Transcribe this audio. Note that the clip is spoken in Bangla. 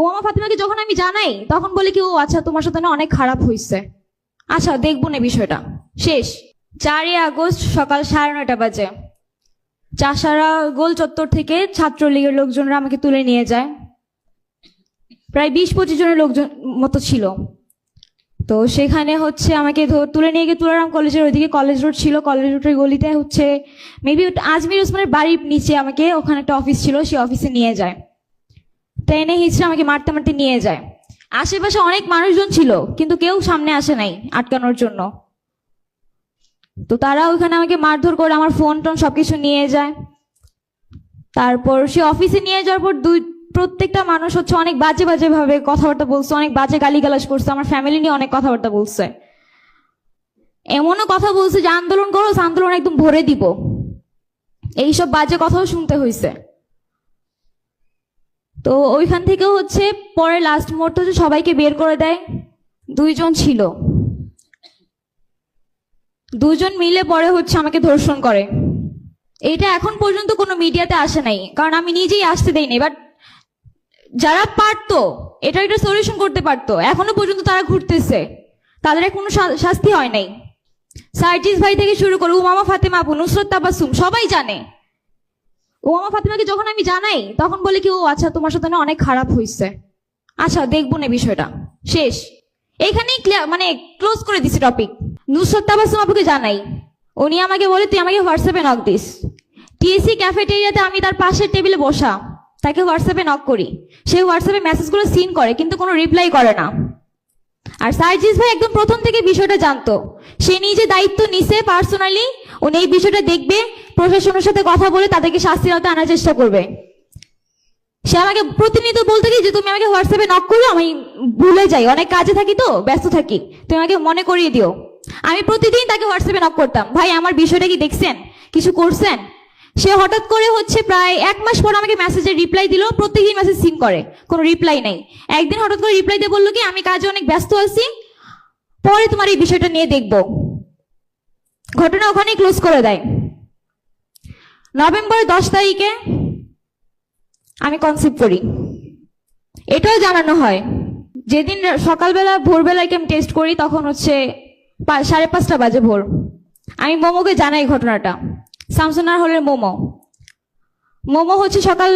ওমামা ফাতিমাকে যখন আমি জানাই, তখন বলে কি, ও আচ্ছা তোমার সাথে না অনেক খারাপ হয়েছে আচ্ছা দেখব না বিষয়টা। শেষ। চারই আগস্ট সকাল সাড়ে নয়টা বাজে। চাষারা গোল চত্বর থেকে ছাত্রলীগের লোকজনরা আমাকে তুলে নিয়ে যায়। প্রায় বিশ পঁচিশ জনের লোকজন মতো ছিল। তো সেখানে হচ্ছে আমাকে তুলে নিয়ে গিয়ে তুলারাম কলেজের ওইদিকে কলেজ রোড ছিল। কলেজ রোডের গলিতে হচ্ছে, মেবি আজমির ওসমানের বাড়ির নিচে আমাকে ওখানে একটা অফিস ছিল, সেই অফিসে নিয়ে যায়। ট্রেনে হিচড়ে আমাকে মারতে মারতে নিয়ে যায়। আশেপাশে অনেক মানুষজন ছিল, কিন্তু কেউ সামনে আসে নাই আটকানোর জন্য। তো তারা ওখানে আমাকে মারধর করে আমার ফোন টোন সবকিছু নিয়ে যায়। তারপর সে অফিসে নিয়ে যাওয়ার পর দুই, প্রত্যেকটা মানুষ হচ্ছে অনেক বাজে বাজে ভাবে কথাবার্তা বলছে, অনেক বাজে গালিগালাজ করছে, আমার ফ্যামিলি নিয়ে অনেক কথাবার্তা বলছে। এমনও কথা বলছে যে, আন্দোলন করো, আন্দোলন একদম ভরে দিব। এইসব বাজে কথাও শুনতে হয়েছে তো ওইখান থেকে হচ্ছে পরে লাস্ট মুহূর্তে হচ্ছে সবাইকে বের করে দেয়। দুইজন ছিল। দুজন মিলে পরে হচ্ছে আমাকে ধর্ষণ করে। এইটা এখন পর্যন্ত কোনো মিডিয়াতে আসে নাই, কারণ আমি নিজেই আসতে দেইনি বাট যারা পারতো এটা একটা সলিউশন করতে পারতো, এখনও পর্যন্ত তারা ঘুরতেছে। তাদের কোনো শাস্তি হয় নাই। সার্জিস ভাই থেকে শুরু করে উমামা, ফাতেমা আপু নুসরত, তাবাসুম, সবাই জানে। ওমামা ফাতিমাকে যখন আমি জানাই, তখন বলে কি, ও আচ্ছা তোমার সাথে না অনেক খারাপ হয়েছে আচ্ছা দেখব না বিষয়টা। শেষ। ক্লিয়ার মানে ক্লোজ করে দিছি টপিক নুসরত তাবাসুম আপুকে জানাই। উনি আমাকে বলে, তুই আমাকে হোয়াটসঅ্যাপে নক দিস। টিএসসি ক্যাফেটেরিয়াতে আমি তার পাশের টেবিলে বসা। তাকে হোয়াটসঅ্যাপে নক করি। সে হোয়াটসঅ্যাপে মেসেজগুলো সিন করে, কিন্তু কোনো রিপ্লাই করে না। আর সার্জিস ভাই একদম প্রথম থেকে বিষয়টা জানতো। সে নিজে দায়িত্ব নিছে পার্সোনালি উনি এই বিষয়টা দেখবে প্রশাসনের সাথে কথা বলে তাদেরকে শাস্তির আওতায় আনার চেষ্টা করবে। সে আমাকে প্রতিনিয়ত বলতে কি যে, তুমি আমাকে হোয়াটসঅ্যাপে নক করো, আমি ভুলে যাই। অনেক কাজে থাকি তো, ব্যস্ত থাকি। তুমি আমাকে মনে করিয়ে দিও। আমি প্রতিদিন তাকে হোয়াটসঅ্যাপে নক করতাম। ভাই, আমার বিষয়টা কি দেখছেন? কিছু করছেন? সে হঠাৎ করে হচ্ছে প্রায় এক মাস পর আমাকে মেসেজের রিপ্লাই দিল। প্রত্যেকদিন মেসেজ সিন করে। কোনো রিপ্লাই নাই। একদিন হঠাৎ করে রিপ্লাই দিয়ে বলল কি, আমি কাজে অনেক ব্যস্ত আছি। পরে তোমার এই বিষয়টা নিয়ে দেখব। ঘটনা ওখানেই ক্লোজ করে দেয়। নভেম্বর দশ তারিখে আমি কনসিভ করি। এটাও জানানো হয়। যেদিন সকালবেলা ভোরবেলাকে আমি টেস্ট করি, তখন হচ্ছে সাড়ে পাঁচটা বাজে ভোর। আমি মোমোকে জানাই ঘটনাটা। শামসুনার হলের মোমো। মোমো হচ্ছে সকাল